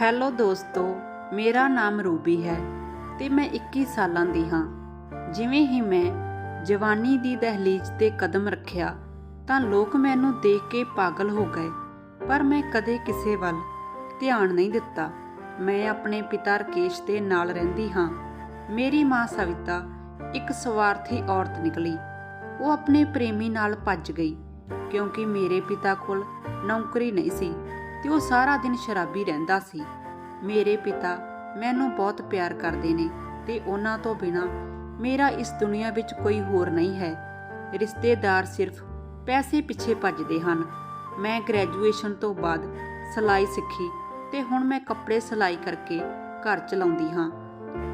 Hello ਦੋਸਤੋ, ਮੇਰਾ ਨਾਮ ਰੂਬੀ ਹੈ ਤੇ ਮੈਂ 21 ਸਾਲਾਂ ਦੀ ਹਾਂ। ਜਿਵੇਂ ਹੀ ਮੈਂ ਜਵਾਨੀ ਦੀ ਦਹਲੀਜ਼ ਤੇ ਕਦਮ ਰੱਖਿਆ, ਤਾਂ ਲੋਕ ਮੈਨੂੰ ਦੇਖ ਕੇ ਪਾਗਲ ਹੋ ਗਏ, ਪਰ ਮੈਂ ਕਦੇ ਕਿਸੇ ਵੱਲ ਧਿਆਨ ਨਹੀਂ ਦਿੱਤਾ। ਮੈਂ ਆਪਣੇ ਪਿਤਾ ਰਕੇਸ਼ ਦੇ ਨਾਲ ਰਹਿੰਦੀ ਹਾਂ। ਮੇਰੀ ਮਾਂ ਸਵਿਤਾ ਇੱਕ ਸਵਾਰਥੀ ਔਰਤ ਨਿਕਲੀ। ਉਹ ਆਪਣੇ ਪ੍ਰੇਮੀ ਨਾਲ ਭੱਜ ਗਈ, ਕਿਉਂਕਿ ਮੇਰੇ ਪਿਤਾ ਕੋਲ ਨੌਕਰੀ ਨਹੀਂ ਸੀ। ਤੇ ਉਹ ਸਾਰਾ ਦਿਨ ਸ਼ਰਾਬੀ ਰਹਿੰਦਾ ਸੀ। ਮੇਰੇ ਪਿਤਾ ਮੈਨੂੰ ਬਹੁਤ ਪਿਆਰ ਕਰਦੇ ਨੇ ਤੇ ਉਹਨਾਂ ਤੋਂ ਬਿਨਾ ਮੇਰਾ ਇਸ ਦੁਨੀਆ ਵਿੱਚ ਕੋਈ ਹੋਰ ਨਹੀਂ ਹੈ। ਰਿਸ਼ਤੇਦਾਰ ਸਿਰਫ ਪੈਸੇ ਪਿੱਛੇ ਭੱਜਦੇ ਹਨ। ਮੈਂ ਗ੍ਰੈਜੂਏਸ਼ਨ ਤੋਂ ਬਾਅਦ ਸਿਲਾਈ ਸਿੱਖੀ ਤੇ ਹੁਣ ਮੈਂ ਕੱਪੜੇ ਸਿਲਾਈ ਕਰਕੇ ਘਰ ਚਲਾਉਂਦੀ ਹਾਂ।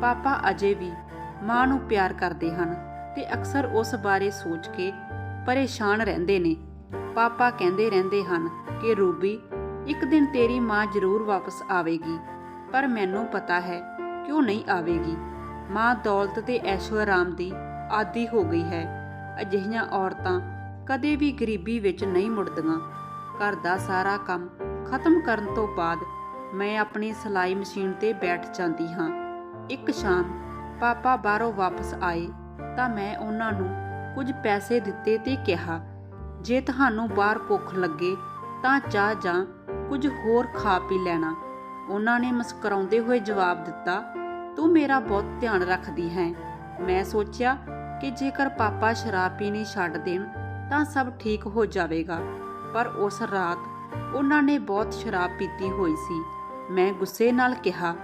ਪਾਪਾ ਅਜੇ ਵੀ ਮਾਂ ਨੂੰ ਪਿਆਰ ਕਰਦੇ ਹਨ ਤੇ ਅਕਸਰ ਉਸ ਬਾਰੇ ਸੋਚ ਕੇ ਪਰੇਸ਼ਾਨ ਰਹਿੰਦੇ ਨੇ। ਪਾਪਾ ਕਹਿੰਦੇ ਰਹਿੰਦੇ ਹਨ ਕਿ ਰੂਬੀ ਇੱਕ ਦਿਨ ਤੇਰੀ ਮਾਂ ਜ਼ਰੂਰ ਵਾਪਸ ਆਵੇਗੀ, ਪਰ ਮੈਨੂੰ ਪਤਾ ਹੈ ਕਿ ਨਹੀਂ ਆਵੇਗੀ। ਮਾਂ ਦੌਲਤ ਤੇ ਐਸ਼ੋ ਆਰਾਮ ਦੀ ਆਦੀ ਹੋ ਗਈ ਹੈ। ਅਜਿਹੀਆਂ ਔਰਤਾਂ ਕਦੇ ਵੀ ਗਰੀਬੀ ਵਿੱਚ ਨਹੀਂ ਮੁੜਦੀਆਂ। ਘਰ ਦਾ ਸਾਰਾ ਕੰਮ ਖਤਮ ਕਰਨ ਤੋਂ ਬਾਅਦ ਮੈਂ ਆਪਣੀ ਸਿਲਾਈ ਮਸ਼ੀਨ ਤੇ ਬੈਠ ਜਾਂਦੀ ਹਾਂ। ਇੱਕ ਸ਼ਾਮ ਪਾਪਾ ਬਾਹਰੋਂ ਵਾਪਸ ਆਏ ਤਾਂ ਮੈਂ ਉਹਨਾਂ ਨੂੰ ਕੁਝ ਪੈਸੇ ਦਿੱਤੇ ਤੇ ਕਿਹਾ, ਜੇ ਤੁਹਾਨੂੰ ਬਾਹਰ ਭੁੱਖ ਲੱਗੇ ਤਾਂ ਚਾਹ ਜਾਂ ਕੁਝ ਹੋਰ ਖਾ ਪੀ ਲੈਣਾ। ਉਹਨਾਂ ਨੇ ਮੁਸਕਰਾਉਂਦੇ ਹੋਏ ਜਵਾਬ ਦਿੱਤਾ, ਤੂੰ ਮੇਰਾ ਬਹੁਤ ਧਿਆਨ ਰੱਖਦੀ ਹੈ। ਮੈਂ ਸੋਚਿਆ ਕਿ ਜੇਕਰ ਪਾਪਾ ਸ਼ਰਾਬ ਪੀਣੀ ਛੱਡ ਦੇਣ, ਤਾਂ ਸਭ ਠੀਕ ਹੋ ਜਾਵੇਗਾ। ਪਰ ਉਸ ਰਾਤ ਉਹਨਾਂ ਨੇ ਬਹੁਤ ਸ਼ਰਾਬ ਪੀਤੀ ਹੋਈ ਸੀ। ਮੈਂ ਗੁੱਸੇ ਨਾਲ ਕਿਹਾ,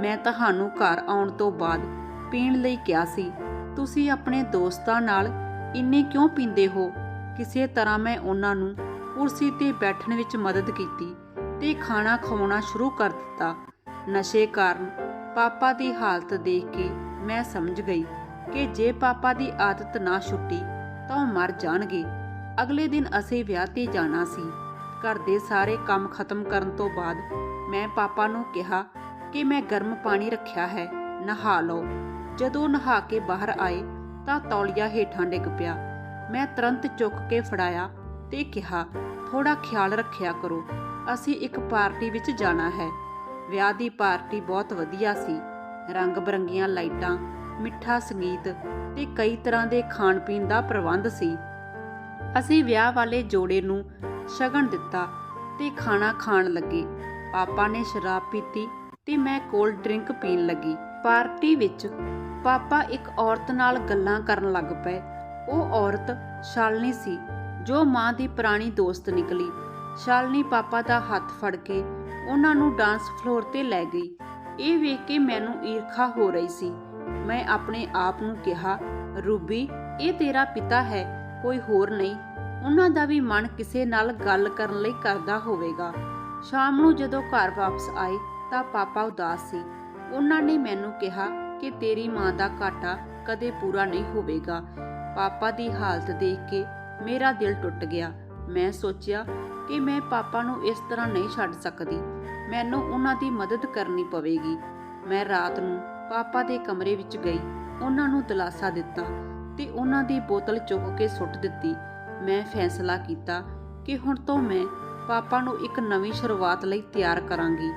ਮੈਂ ਤੁਹਾਨੂੰ ਘਰ ਆਉਣ ਤੋਂ ਬਾਅਦ ਪੀਣ ਲਈ ਕਿਹਾ ਸੀ। ਤੁਸੀਂ ਆਪਣੇ ਦੋਸਤਾਂ ਨਾਲ ਇੰਨੇ ਕਿਉਂ ਪੀਂਦੇ ਹੋ? ਕਿਸੇ ਤਰ੍ਹਾਂ ਮੈਂ ਉਹਨਾਂ ਨੂੰ ਕੁਰਸੀ ਤੇ ਬੈਠਣ ਵਿੱਚ ਮਦਦ ਕੀਤੀ। ਤੇ ਖਾਣਾ ਖਵਾਉਣਾ ਸ਼ੁਰੂ ਕਰ ਦਿੱਤਾ। ਨਸ਼ੇ ਕਾਰਨ ਪਾਪਾ ਦੀ ਹਾਲਤ ਦੇਖ ਕੇ ਮੈਂ ਸਮਝ ਗਈ ਕਿ ਜੇ ਪਾਪਾ ਦੀ ਆਦਤ ਨਾ ਛੁੱਟੀ ਤਾਂ ਉਹ ਮਰ ਜਾਣਗੇ। ਅਗਲੇ ਦਿਨ ਅਸੀਂ ਵਿਆਹ ਤੇ ਜਾਣਾ ਸੀ। ਘਰ ਦੇ ਸਾਰੇ ਕੰਮ ਖਤਮ ਕਰਨ ਤੋਂ ਬਾਅਦ ਮੈਂ ਪਾਪਾ ਨੂੰ ਕਿਹਾ ਕਿ ਮੈਂ ਗਰਮ ਪਾਣੀ ਰੱਖਿਆ ਹੈ, ਨਹਾ ਲਓ। ਜਦੋਂ ਨਹਾ ਕੇ ਬਾਹਰ ਆਏ ਤਾਂ ਤੌਲੀਆ ਹੇਠਾਂ ਡਿੱਗ ਪਿਆ। ਮੈਂ ਤੁਰੰਤ ਚੁੱਕ ਕੇ ਫੜਾਇਆ ਤੇ ਕਿਹਾ ਥੋੜਾ ਖਿਆਲ ਰੱਖਿਆ ਕਰੋ। ਅਸੀਂ ਇੱਕ ਪਾਰਟੀ ਵਿੱਚ ਜਾਣਾ ਹੈ। ਵਿਆਹ ਦੀ ਪਾਰਟੀ ਬਹੁਤ ਵਧੀਆ ਸੀ। ਰੰਗ ਬਰੰਗੀਆਂ ਲਾਈਟਾਂ, ਮਿੱਠਾ ਸੰਗੀਤ ਤੇ ਕਈ ਤਰ੍ਹਾਂ ਦੇ ਖਾਣ ਪੀਣ ਦਾ ਪ੍ਰਬੰਧ ਸੀ। ਅਸੀਂ ਵਿਆਹ ਵਾਲੇ ਜੋੜੇ ਨੂੰ ਸ਼ਗਨ ਦਿੱਤਾ ਤੇ ਖਾਣਾ ਖਾਣ ਲੱਗੇ। ਪਾਪਾ ਨੇ ਸ਼ਰਾਬ ਪੀਤੀ ਤੇ ਮੈਂ ਕੋਲਡ ਡਰਿੰਕ ਪੀਣ ਲੱਗੀ। ਪਾਰਟੀ ਵਿੱਚ ਪਾਪਾ ਇੱਕ ਔਰਤ ਨਾਲ ਗੱਲਾਂ ਕਰਨ ਲੱਗ ਪਏ। ਉਹ ਔਰਤ ਸ਼ਾਲਨੀ ਸੀ। ਜੋ ਮਾਂ ਦੀ ਪੁਰਾਣੀ ਦੋਸਤ ਨਿਕਲੀ। ਸ਼ਾਲਨੀ ਪਾਪਾ ਦਾ ਹੱਥ ਫੜ ਕੇ ਉਹਨਾਂ ਨੂੰ ਡਾਂਸ ਫਲੋਰ ਤੇ ਲੈ ਗਈ। ਇਹ ਵੇਖ ਕੇ ਮੈਨੂੰ ਈਰਖਾ ਹੋ ਰਹੀ ਸੀ। ਮੈਂ ਆਪਣੇ ਆਪ ਨੂੰ ਕਿਹਾ, ਰੂਬੀ, ਇਹ ਤੇਰਾ ਪਿਤਾ ਹੈ, ਕੋਈ ਹੋਰ ਨਹੀਂ। ਉਹਨਾਂ ਦਾ ਵੀ ਮਨ ਕਿਸੇ ਨਾਲ ਗੱਲ ਕਰਨ ਲਈ ਕਰਦਾ ਹੋਵੇਗਾ। ਸ਼ਾਮ ਨੂੰ ਜਦੋਂ ਘਰ ਵਾਪਸ ਆਏ ਤਾਂ ਪਾਪਾ ਉਦਾਸ ਸੀ। ਉਹਨਾਂ ਨੇ ਮੈਨੂੰ ਕਿਹਾ ਕਿ ਤੇਰੀ ਮਾਂ ਦਾ ਘਾਟਾ ਕਦੇ ਪੂਰਾ ਨਹੀਂ ਹੋਵੇਗਾ। ਪਾਪਾ ਦੀ ਹਾਲਤ ਦੇਖ ਕੇ ਮੇਰਾ ਦਿਲ ਟੁੱਟ ਗਿਆ। ਮੈਂ ਸੋਚਿਆ ਕਿ ਮੈਂ ਪਾਪਾ ਨੂੰ ਇਸ ਤਰ੍ਹਾਂ ਨਹੀਂ ਛੱਡ ਸਕਦੀ। ਮੈਨੂੰ ਉਹਨਾਂ ਦੀ ਮਦਦ ਕਰਨੀ ਪਵੇਗੀ। ਮੈਂ ਰਾਤ ਨੂੰ ਪਾਪਾ ਦੇ ਕਮਰੇ ਵਿੱਚ ਗਈ। ਉਹਨਾਂ ਨੂੰ ਦਲਾਸਾ ਦਿੱਤਾ ਤੇ ਉਹਨਾਂ ਦੀ ਬੋਤਲ ਚੁੱਕ ਕੇ ਸੁੱਟ ਦਿੱਤੀ। ਮੈਂ ਫੈਸਲਾ ਕੀਤਾ ਕਿ ਹੁਣ ਤੋਂ ਮੈਂ ਪਾਪਾ ਨੂੰ ਇੱਕ ਨਵੀਂ ਸ਼ੁਰੂਆਤ ਲਈ ਤਿਆਰ ਕਰਾਂਗੀ।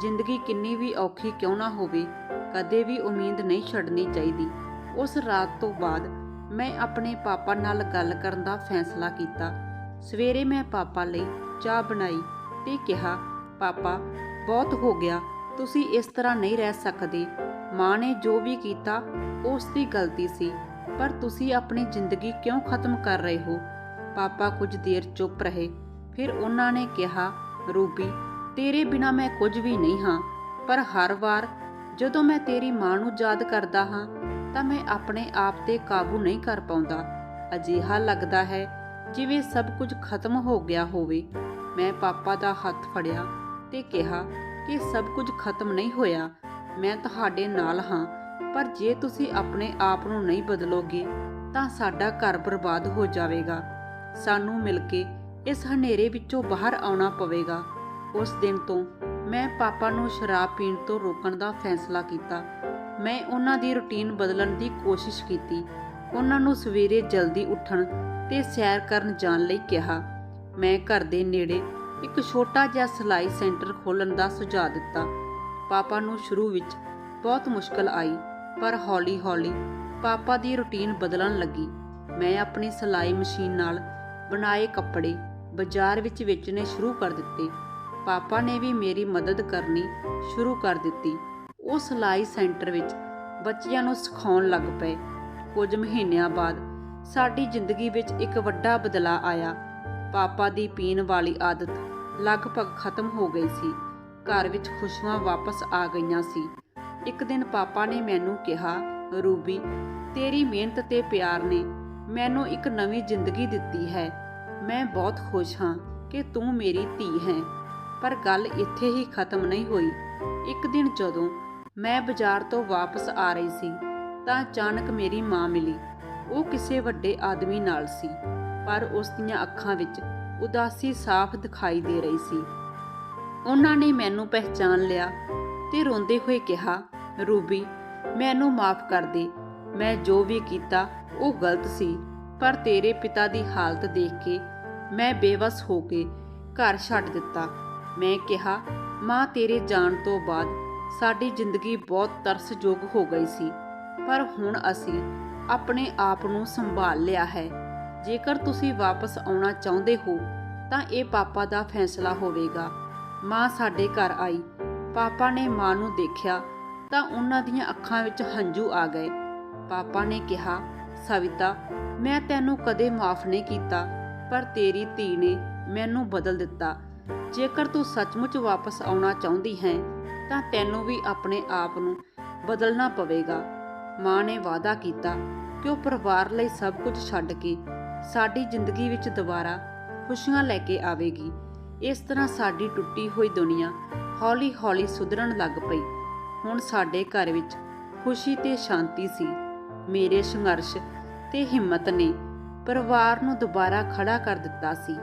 ਜ਼ਿੰਦਗੀ ਕਿੰਨੀ ਵੀ ਔਖੀ ਕਿਉਂ ਨਾ ਹੋਵੇ, ਕਦੇ ਵੀ ਉਮੀਦ ਨਹੀਂ ਛੱਡਣੀ ਚਾਹੀਦੀ। ਉਸ ਰਾਤ ਤੋਂ ਬਾਅਦ ਮੈਂ ਆਪਣੇ ਪਾਪਾ ਨਾਲ ਗੱਲ ਕਰਨ ਦਾ ਫੈਸਲਾ ਕੀਤਾ। ਸਵੇਰੇ ਮੈਂ ਪਾਪਾ ਲਈ ਚਾਹ ਬਣਾਈ ਤੇ ਕਿਹਾ, ਪਾਪਾ, ਬਹੁਤ ਹੋ ਗਿਆ, ਤੁਸੀਂ ਇਸ ਤਰ੍ਹਾਂ ਨਹੀਂ ਰਹਿ ਸਕਦੇ। ਮਾਂ ਨੇ ਜੋ ਵੀ ਕੀਤਾ, ਉਸ ਦੀ ਗਲਤੀ ਸੀ, ਪਰ ਤੁਸੀਂ ਆਪਣੀ ਜ਼ਿੰਦਗੀ ਕਿਉਂ ਖਤਮ ਕਰ ਰਹੇ ਹੋ? ਪਾਪਾ ਕੁਝ ਦੇਰ ਚੁੱਪ ਰਹੇ। ਫਿਰ ਉਹਨਾਂ ਨੇ ਕਿਹਾ, ਰੂਬੀ, ਤੇਰੇ ਬਿਨਾ ਮੈਂ ਕੁਝ ਵੀ ਨਹੀਂ ਹਾਂ, ਪਰ ਹਰ ਵਾਰ ਜਦੋਂ ਮੈਂ ਤੇਰੀ ਮਾਂ ਨੂੰ ਯਾਦ ਕਰਦਾ ਹਾਂ, ਤਾਂ ਮੈਂ ਆਪਣੇ ਆਪ ਤੇ ਕਾਬੂ ਨਹੀਂ ਕਰ ਪਾਉਂਦਾ। ਅਜੀਹਾ ਲੱਗਦਾ ਹੈ ਜਿਵੇਂ ਸਭ ਕੁਝ ਖਤਮ ਹੋ ਗਿਆ ਹੋਵੇ, ਮੈਂ ਪਾਪਾ ਦਾ ਹੱਥ ਫੜਿਆ ਤੇ ਕਿਹਾ ਕਿ ਸਭ ਕੁਝ ਖਤਮ ਨਹੀਂ ਹੋਇਆ, ਮੈਂ ਤੁਹਾਡੇ ਨਾਲ ਹਾਂ, ਪਰ ਜੇ ਤੁਸੀਂ ਆਪਣੇ ਆਪ ਨੂੰ ਨਹੀਂ ਬਦਲੋਗੇ, ਤਾਂ ਸਾਡਾ ਘਰ ਬਰਬਾਦ ਹੋ ਜਾਵੇਗਾ। ਸਾਨੂੰ ਮਿਲ ਕੇ ਇਸ ਹਨੇਰੇ ਵਿੱਚੋਂ ਬਾਹਰ ਆਉਣਾ ਪਵੇਗਾ। ਉਸ ਦਿਨ ਤੋਂ ਮੈਂ ਪਾਪਾ ਨੂੰ ਸ਼ਰਾਬ ਪੀਣ ਤੋਂ ਰੋਕਣ ਦਾ ਫੈਸਲਾ ਕੀਤਾ। ਮੈਂ ਉਹਨਾਂ ਦੀ ਰੁਟੀਨ ਬਦਲਣ ਦੀ ਕੋਸ਼ਿਸ਼ ਕੀਤੀ। ਉਹਨਾਂ ਨੂੰ ਸਵੇਰੇ ਜਲਦੀ ਉੱਠਣ ਤੇ ਸੈਰ ਕਰਨ ਜਾਣ ਲਈ ਕਿਹਾ। ਮੈਂ ਘਰ ਦੇ ਨੇੜੇ ਇੱਕ ਛੋਟਾ ਜਿਹਾ ਸਿਲਾਈ ਸੈਂਟਰ ਖੋਲਣ ਦਾ ਸੁਝਾਅ ਦਿੱਤਾ। ਪਾਪਾ ਨੂੰ ਸ਼ੁਰੂ ਵਿੱਚ ਬਹੁਤ ਮੁਸ਼ਕਲ ਆਈ, ਪਰ ਹੌਲੀ-ਹੌਲੀ ਪਾਪਾ ਦੀ ਰੁਟੀਨ ਬਦਲਣ ਲੱਗੀ। ਮੈਂ ਆਪਣੀ ਸਿਲਾਈ ਮਸ਼ੀਨ ਨਾਲ ਬਣਾਏ ਕੱਪੜੇ ਬਾਜ਼ਾਰ ਵਿੱਚ ਵੇਚਣੇ ਸ਼ੁਰੂ ਕਰ ਦਿੱਤੇ। ਪਾਪਾ ਨੇ ਵੀ ਮੇਰੀ ਮਦਦ ਕਰਨੀ ਸ਼ੁਰੂ ਕਰ ਦਿੱਤੀ। ਉਹ ਸਿਲਾਈ ਸੈਂਟਰ ਵਿੱਚ ਬੱਚਿਆਂ ਨੂੰ ਸਿਖਾਉਣ ਲੱਗ ਪਏ। ਕੁਝ ਮਹੀਨਿਆਂ ਬਾਅਦ ਸਾਡੀ ਜ਼ਿੰਦਗੀ ਵਿੱਚ ਇੱਕ ਵੱਡਾ ਬਦਲਾਅ ਆਇਆ। ਪਾਪਾ ਦੀ ਪੀਣ ਵਾਲੀ ਆਦਤ ਲਗਭਗ ਖਤਮ ਹੋ ਗਈ ਸੀ। ਘਰ ਵਿੱਚ ਖੁਸ਼ੀਆਂ ਵਾਪਸ ਆ ਗਈਆਂ ਸੀ। ਇੱਕ ਦਿਨ ਪਾਪਾ ਨੇ ਮੈਨੂੰ ਕਿਹਾ, ਰੂਬੀ, ਤੇਰੀ ਮਿਹਨਤ ਤੇ ਪਿਆਰ ਨੇ ਮੈਨੂੰ ਇੱਕ ਨਵੀਂ ਜ਼ਿੰਦਗੀ ਦਿੱਤੀ ਹੈ। ਮੈਂ ਬਹੁਤ ਖੁਸ਼ ਹਾਂ ਕਿ ਤੂੰ ਮੇਰੀ ਧੀ ਹੈ। ਪਰ ਗੱਲ ਇੱਥੇ ਹੀ ਖਤਮ ਨਹੀਂ ਹੋਈ। ਇੱਕ ਦਿਨ ਜਦੋਂ ਮੈਂ ਬਾਜ਼ਾਰ ਤੋਂ ਵਾਪਸ ਆ ਰਹੀ ਸੀ ਤਾਂ ਅਚਾਨਕ ਮੇਰੀ ਮਾਂ ਮਿਲੀ। ਉਹ ਕਿਸੇ ਵੱਡੇ ਆਦਮੀ ਨਾਲ ਸੀ, ਪਰ ਉਸ ਦੀਆਂ ਅੱਖਾਂ ਵਿੱਚ ਉਦਾਸੀ ਸਾਫ਼ ਦਿਖਾਈ ਦੇ ਰਹੀ ਸੀ। ਉਹਨਾਂ ਨੇ ਮੈਨੂੰ ਪਹਿਚਾਨ ਲਿਆ ਤੇ ਰੋਂਦੇ ਹੋਏ ਕਿਹਾ, ਰੂਬੀ, ਮੈਨੂੰ ਮਾਫ ਕਰ ਦੇ। ਮੈਂ ਜੋ ਵੀ ਕੀਤਾ, ਉਹ ਗਲਤ ਸੀ, ਪਰ ਤੇਰੇ ਪਿਤਾ ਦੀ ਹਾਲਤ ਦੇਖ ਕੇ ਮੈਂ ਬੇਵਸ ਹੋ ਕੇ ਘਰ ਛੱਡ ਦਿੱਤਾ। ਮੈਂ ਕਿਹਾ, ਮਾਂ ਤੇਰੇ ਜਾਣ ਤੋਂ ਬਾਅਦ ਸਾਡੀ ਜ਼ਿੰਦਗੀ ਬਹੁਤ ਤਰਸਯੋਗ ਹੋ ਗਈ ਸੀ। ਪਰ ਹੁਣ ਅਸੀਂ ਆਪਣੇ ਆਪ ਨੂੰ ਸੰਭਾਲ ਲਿਆ ਹੈ। ਜੇਕਰ ਤੁਸੀਂ ਵਾਪਸ ਆਉਣਾ ਚਾਹੁੰਦੇ ਹੋ, ਤਾਂ ਇਹ ਪਾਪਾ ਦਾ ਫੈਸਲਾ ਹੋਵੇਗਾ। ਮਾਂ ਸਾਡੇ ਘਰ ਆਈ। ਪਾਪਾ ਨੇ ਮਾਂ ਨੂੰ ਦੇਖਿਆ, ਤਾਂ ਉਹਨਾਂ ਦੀਆਂ ਅੱਖਾਂ ਵਿੱਚ ਹੰਝੂ ਆ ਗਏ। ਪਾਪਾ ਨੇ ਕਿਹਾ, ਸਵਿਤਾ, ਮੈਂ ਤੈਨੂੰ ਕਦੇ ਮਾਫ ਨਹੀਂ ਕੀਤਾ, ਪਰ ਤੇਰੀ ਧੀ ਨੇ ਮੈਨੂੰ ਬਦਲ ਦਿੱਤਾ। ਜੇਕਰ ਤੂੰ ਸੱਚਮੁੱਚ ਵਾਪਸ ਆਉਣਾ ਚਾਹੁੰਦੀ ਹੈ, ਤਾਂ ਤੈਨੂੰ ਵੀ ਆਪਣੇ ਆਪ ਨੂੰ ਬਦਲਣਾ ਪਵੇਗਾ। ਮਾਂ ਨੇ ਵਾਅਦਾ ਕੀਤਾ ਕਿ ਉਹ ਪਰਿਵਾਰ ਲਈ ਸਭ ਕੁਝ ਛੱਡ ਕੇ ਸਾਡੀ ਜ਼ਿੰਦਗੀ ਵਿੱਚ ਦੁਬਾਰਾ ਖੁਸ਼ੀਆਂ ਲੈ ਕੇ ਆਵੇਗੀ। ਇਸ ਤਰ੍ਹਾਂ ਸਾਡੀ ਟੁੱਟੀ ਹੋਈ ਦੁਨੀਆ ਹੌਲੀ-ਹੌਲੀ ਸੁਧਰਨ ਲੱਗ ਪਈ। ਹੁਣ ਸਾਡੇ ਘਰ ਵਿੱਚ ਖੁਸ਼ੀ ਤੇ ਸ਼ਾਂਤੀ ਸੀ। ਮੇਰੇ ਸੰਘਰਸ਼ ਤੇ ਹਿੰਮਤ ਨੇ ਪਰਿਵਾਰ ਨੂੰ ਦੁਬਾਰਾ ਖੜਾ ਕਰ ਦਿੱਤਾ ਸੀ।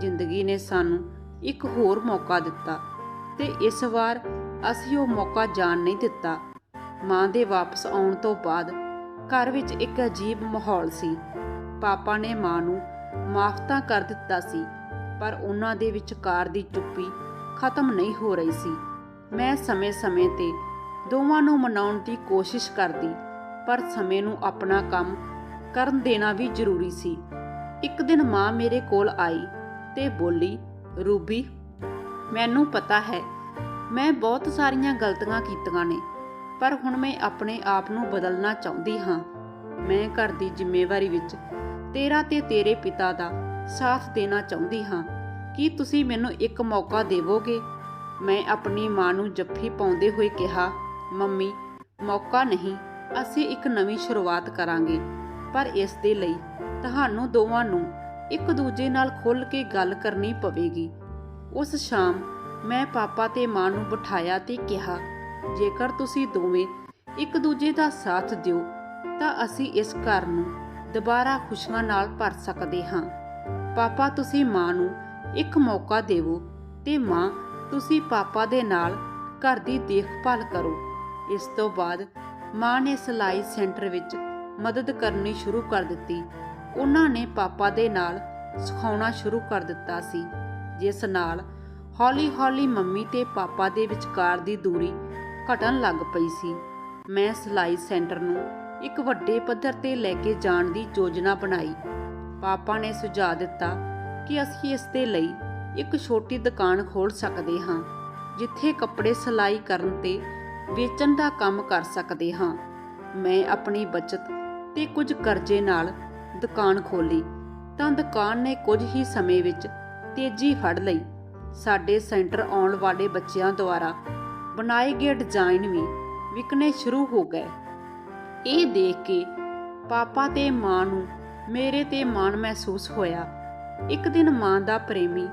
ਜ਼ਿੰਦਗੀ ਨੇ ਸਾਨੂੰ ਇੱਕ ਹੋਰ ਮੌਕਾ ਦਿੱਤਾ ਤੇ ਇਸ ਵਾਰ ਅਸੀਂ ਉਹ ਮੌਕਾ ਜਾਣ ਨਹੀਂ ਦਿੱਤਾ। ਮਾਂ ਦੇ ਵਾਪਸ ਆਉਣ ਤੋਂ ਬਾਅਦ ਘਰ ਵਿੱਚ ਇੱਕ ਅਜੀਬ ਮਾਹੌਲ ਸੀ। ਪਾਪਾ ਨੇ ਮਾਂ ਨੂੰ ਮਾਫ ਤਾਂ ਕਰ ਦਿੱਤਾ ਸੀ, ਪਰ ਉਹਨਾਂ ਦੇ ਵਿਚਕਾਰ ਦੀ ਚੁੱਪੀ ਖਤਮ ਨਹੀਂ ਹੋ ਰਹੀ ਸੀ। ਮੈਂ ਸਮੇਂ-ਸਮੇਂ ਤੇ ਦੋਵਾਂ ਨੂੰ ਮਨਾਉਣ ਦੀ ਕੋਸ਼ਿਸ਼ ਕਰਦੀ, ਪਰ ਸਮੇਂ ਨੂੰ ਆਪਣਾ ਕੰਮ ਕਰਨ ਦੇਣਾ ਵੀ ਜ਼ਰੂਰੀ ਸੀ। ਇੱਕ ਦਿਨ ਮਾਂ ਮੇਰੇ ਕੋਲ ਆਈ ਤੇ ਬੋਲੀ, ਰੂਬੀ, ਮੈਨੂੰ ਪਤਾ ਹੈ, ਮੈਂ ਬਹੁਤ ਸਾਰੀਆਂ ਗਲਤੀਆਂ ਕੀਤੀਆਂ ਨੇ। ਪਰ ਹੁਣ ਮੈਂ ਆਪਣੇ ਆਪ ਨੂੰ ਬਦਲਣਾ ਚਾਹੁੰਦੀ ਹਾਂ। ਮੈਂ ਘਰ ਦੀ ਜ਼ਿੰਮੇਵਾਰੀ ਵਿੱਚ ਤੇਰਾ ਤੇ ਤੇਰੇ ਪਿਤਾ ਦਾ ਸਾਥ ਦੇਣਾ ਚਾਹੁੰਦੀ ਹਾਂ। ਕੀ ਤੁਸੀਂ ਮੈਨੂੰ ਇੱਕ ਮੌਕਾ ਦੇਵੋਗੇ? ਮੈਂ ਆਪਣੀ ਮਾਂ ਨੂੰ ਜੱਫੀ ਪਾਉਂਦੇ ਹੋਏ ਕਿਹਾ, ਮੰਮੀ, ਮੌਕਾ ਨਹੀਂ, ਅਸੀਂ ਇੱਕ ਨਵੀਂ ਸ਼ੁਰੂਆਤ ਕਰਾਂਗੇ। ਪਰ ਇਸ ਦੇ ਲਈ ਤੁਹਾਨੂੰ ਦੋਵਾਂ ਨੂੰ ਇੱਕ ਦੂਜੇ ਨਾਲ ਖੁੱਲ੍ਹ ਕੇ ਗੱਲ ਕਰਨੀ ਪਵੇਗੀ। ਉਸ ਸ਼ਾਮ ਮੈਂ ਪਾਪਾ ਤੇ ਮਾਂ ਨੂੰ ਬਿਠਾਇਆ ਤੇ ਕਿਹਾ ਜੇਕਰ ਤੁਸੀਂ ਦੋਵੇਂ ਇੱਕ ਦੂਜੇ ਦਾ ਸਾਥ ਦਿਓ, ਤਾਂ ਅਸੀਂ ਇਸ ਘਰ ਨੂੰ ਦੁਬਾਰਾ ਖੁਸ਼ੀਆਂ ਨਾਲ ਭਰ ਸਕਦੇ ਹਾਂ। ਪਾਪਾ, ਤੁਸੀਂ ਮਾਂ ਨੂੰ ਇੱਕ ਮੌਕਾ ਦੇਵੋ ਤੇ ਮਾਂ, ਤੁਸੀਂ ਪਾਪਾ ਦੇ ਨਾਲ ਘਰ ਦੀ ਦੇਖਭਾਲ ਕਰੋ। ਇਸ ਤੋਂ ਬਾਅਦ ਮਾਂ ਨੇ ਸਿਲਾਈ ਸੈਂਟਰ ਵਿੱਚ ਮਦਦ ਕਰਨੀ ਸ਼ੁਰੂ ਕਰ ਦਿੱਤੀ। ਉਹਨਾਂ ਨੇ ਪਾਪਾ ਦੇ ਨਾਲ ਸਿਖਾਉਣਾ ਸ਼ੁਰੂ ਕਰ ਦਿੱਤਾ ਸੀ, ਜਿਸ ਨਾਲ ਹੌਲੀ-ਹੌਲੀ ਮੰਮੀ ਤੇ ਪਾਪਾ ਦੇ ਵਿਚਕਾਰ ਦੀ ਦੂਰੀ ਘਟਣ ਲੱਗ ਪਈ ਸੀ। ਮੈਂ ਸਿਲਾਈ ਸੈਂਟਰ ਨੂੰ ਇੱਕ ਵੱਡੇ ਪੱਧਰ ਤੇ ਲੈ ਕੇ ਜਾਣ ਦੀ ਯੋਜਨਾ ਬਣਾਈ। ਪਾਪਾ ਨੇ ਸੁਝਾਅ ਦਿੱਤਾ ਕਿ ਅਸੀਂ ਇਸ ਦੇ ਲਈ ਇੱਕ ਛੋਟੀ ਦੁਕਾਨ ਖੋਲ੍ਹ ਸਕਦੇ ਹਾਂ, ਜਿੱਥੇ ਕੱਪੜੇ ਸਿਲਾਈ ਕਰਨ ਤੇ ਵੇਚਣ ਦਾ ਕੰਮ ਕਰ ਸਕਦੇ ਹਾਂ। ਮੈਂ ਆਪਣੀ ਬਚਤ ਤੇ ਕੁਝ ਕਰਜ਼ੇ ਨਾਲ ਦੁਕਾਨ ਖੋਲੀ ਤਾਂ ਦੁਕਾਨ ਨੇ ਕੁਝ ਹੀ ਸਮੇਂ ਵਿੱਚ ਤੇਜ਼ੀ ਫੜ ਲਈ। ਸਾਡੇ ਸੈਂਟਰ ਆਉਣ ਵਾਲੇ ਬੱਚਿਆਂ ਦੁਆਰਾ ਬਣਾਏ ਗਏ ਡਿਜ਼ਾਈਨ ਵੀ ਵਿਕਣੇ ਸ਼ੁਰੂ ਹੋ ਗਏ। ਇਹ ਦੇਖ ਕੇ ਪਾਪਾ ਤੇ ਮਾਂ ਨੂੰ ਮੇਰੇ ਤੇ ਮਾਣ ਮਹਿਸੂਸ ਹੋਇਆ। ਇੱਕ ਦਿਨ ਮਾਂ ਦਾ ਪ੍ਰੇਮੀ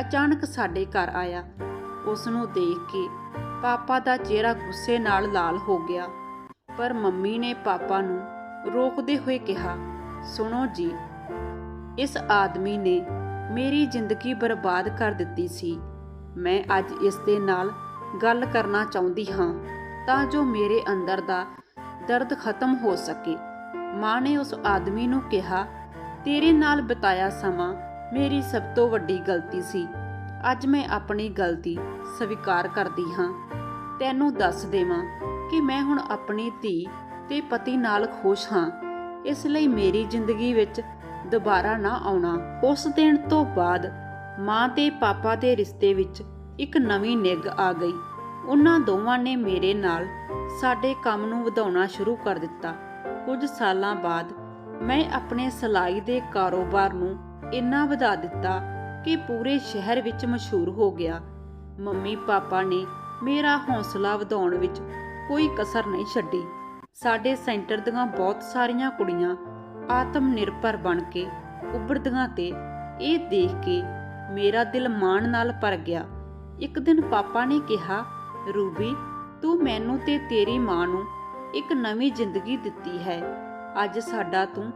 ਅਚਾਨਕ ਸਾਡੇ ਘਰ ਆਇਆ। ਉਸ ਨੂੰ ਦੇਖ ਕੇ ਪਾਪਾ ਦਾ ਚਿਹਰਾ ਗੁੱਸੇ ਨਾਲ ਲਾਲ ਹੋ ਗਿਆ। ਪਰ ਮੰਮੀ ਨੇ ਪਾਪਾ ਨੂੰ ਰੋਕਦੇ ਹੋਏ ਕਿਹਾ, ਸੁਣੋ ਜੀ, ਇਸ ਆਦਮੀ ਨੇ ਮੇਰੀ ਜ਼ਿੰਦਗੀ ਬਰਬਾਦ ਕਰ ਦਿੱਤੀ ਸੀ। ਮੈਂ ਅੱਜ ਇਸ ਦੇ ਨਾਲ ਗੱਲ ਕਰਨਾ ਚਾਹੁੰਦੀ ਹਾਂ ਤਾਂ ਜੋ ਮੇਰੇ ਅੰਦਰ ਦਾ ਦਰਦ ਖਤਮ ਹੋ ਸਕੇ। ਮਾਂ ਨੇ ਉਸ ਆਦਮੀ ਨੂੰ ਕਿਹਾ, ਤੇਰੇ ਨਾਲ ਬਿਤਾਇਆ ਸਮਾਂ ਮੇਰੀ ਸਭ ਤੋਂ ਵੱਡੀ ਗਲਤੀ ਸੀ। ਅੱਜ ਮੈਂ ਆਪਣੀ ਗਲਤੀ ਸਵੀਕਾਰ ਕਰਦੀ ਹਾਂ। ਤੈਨੂੰ ਦੱਸ ਦੇਵਾਂ ਕਿ ਮੈਂ ਹੁਣ ਆਪਣੀ ਧੀ ਤੇ ਪਤੀ ਨਾਲ ਖੁਸ਼ ਹਾਂ। ਇਸ ਲਈ ਮੇਰੀ ਜ਼ਿੰਦਗੀ ਵਿੱਚ ਦੁਬਾਰਾ ਨਾ ਆਉਣਾ। ਉਸ ਦਿਨ ਤੋਂ ਬਾਅਦ ਮਾਂ ਤੇ ਪਾਪਾ ਦੇ ਰਿਸ਼ਤੇ ਵਿੱਚ ਇੱਕ ਨਵੀਂ ਨਿੱਘ ਆ ਗਈ। ਉਹਨਾਂ ਦੋਵਾਂ ਨੇ ਮੇਰੇ ਨਾਲ ਸਾਡੇ ਕੰਮ ਨੂੰ ਵਧਾਉਣਾ ਸ਼ੁਰੂ ਕਰ ਦਿੱਤਾ। ਕੁਝ ਸਾਲਾਂ ਬਾਅਦ ਮੈਂ ਆਪਣੇ ਸਿਲਾਈ ਦੇ ਕਾਰੋਬਾਰ ਨੂੰ ਇੰਨਾ ਵਧਾ ਦਿੱਤਾ ਕਿ ਪੂਰੇ ਸ਼ਹਿਰ ਵਿੱਚ ਮਸ਼ਹੂਰ ਹੋ ਗਿਆ। ਮੰਮੀ ਪਾਪਾ ਨੇ ਮੇਰਾ ਹੌਸਲਾ ਵਧਾਉਣ ਵਿੱਚ ਕੋਈ ਕਸਰ ਨਹੀਂ ਛੱਡੀ। ਸਾਡੇ ਸੈਂਟਰ ਦੀਆਂ ਬਹੁਤ ਸਾਰੀਆਂ ਕੁੜੀਆਂ ਆਤਮ ਨਿਰਭਰ ਬਣ ਕੇ ਉੱਭਰਦੀਆਂ ਤੇ ਇਹ ਦੇਖ ਕੇ ਮੇਰਾ ਦਿਲ ਮਾਣ ਨਾਲ ਭਰ ਗਿਆ। ਇੱਕ ਦਿਨ ਪਾਪਾ ਨੇ ਕਿਹਾ, ਰੂਬੀ, ਤੂੰ ਮੈਨੂੰ ਤੇ ਤੇਰੀ ਮਾਂ ਨੂੰ ਇੱਕ ਨਵੀਂ ਜ਼ਿੰਦਗੀ ਦਿੱਤੀ ਹੈ। ਅੱਜ ਸਾਡਾ ਤੂੰ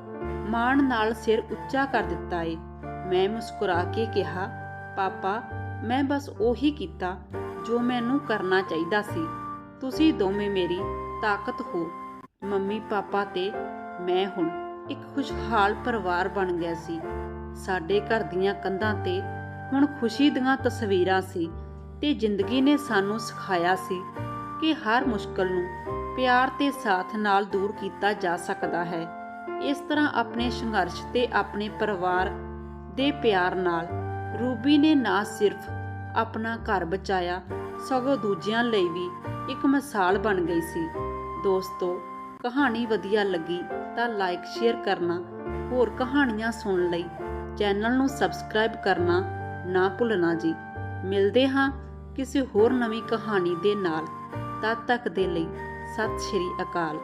ਮਾਣ ਨਾਲ ਸਿਰ ਉੱਚਾ ਕਰ ਦਿੱਤਾ ਏ। ਮੈਂ ਮੁਸਕਰਾ ਕੇ ਕਿਹਾ, ਪਾਪਾ, ਮੈਂ ਬਸ ਉਹੀ ਕੀਤਾ ਜੋ ਮੈਨੂੰ ਕਰਨਾ ਚਾਹੀਦਾ ਸੀ। ਤੁਸੀਂ ਦੋਵੇਂ ਮੇਰੀ ਤਾਕਤ ਹੋ। ਮੰਮੀ ਪਾਪਾ ਤੇ ਮੈਂ ਹੁਣ ਇੱਕ ਖੁਸ਼ਹਾਲ ਪਰਿਵਾਰ ਬਣ ਗਿਆ ਸੀ। ਸਾਡੇ ਘਰ ਦੀਆਂ ਕੰਧਾਂ ਤੇ ਹੁਣ ਖੁਸ਼ੀ ਦੀਆਂ ਤਸਵੀਰਾਂ ਸੀ। ਤੇ ਜ਼ਿੰਦਗੀ ਨੇ ਸਾਨੂੰ ਸਿਖਾਇਆ ਸੀ ਕਿ ਹਰ ਮੁਸ਼ਕਲ ਨੂੰ ਪਿਆਰ ਤੇ ਸਾਥ ਨਾਲ ਦੂਰ ਕੀਤਾ ਜਾ ਸਕਦਾ ਹੈ। ਇਸ ਤਰ੍ਹਾਂ ਆਪਣੇ ਸੰਘਰਸ਼ ਤੇ ਆਪਣੇ ਪਰਿਵਾਰ ਦੇ ਪਿਆਰ ਨਾਲ ਰੂਬੀ ਨੇ ਨਾ ਸਿਰਫ ਆਪਣਾ ਘਰ ਬਚਾਇਆ, ਸਗੋਂ ਦੂਜਿਆਂ ਲਈ ਵੀ ਇੱਕ ਮਿਸਾਲ ਬਣ ਗਈ ਸੀ। ਦੋਸਤੋ, ਕਹਾਣੀ ਵਧੀਆ ਲੱਗੀ ਤਾਂ ਲਾਈਕ, ਸ਼ੇਅਰ ਕਰਨਾ, ਹੋਰ ਕਹਾਣੀਆਂ ਸੁਣਨ ਲਈ ਚੈਨਲ ਨੂੰ ਸਬਸਕ੍ਰਾਈਬ ਕਰਨਾ ਨਾ ਭੁੱਲਣਾ ਜੀ। ਮਿਲਦੇ ਹਾਂ ਕਿਸੇ ਹੋਰ ਨਵੀਂ ਕਹਾਣੀ ਦੇ ਨਾਲ। ਤਦ ਤੱਕ ਦੇ ਲਈ ਸਤਿ ਸ਼੍ਰੀ ਅਕਾਲ।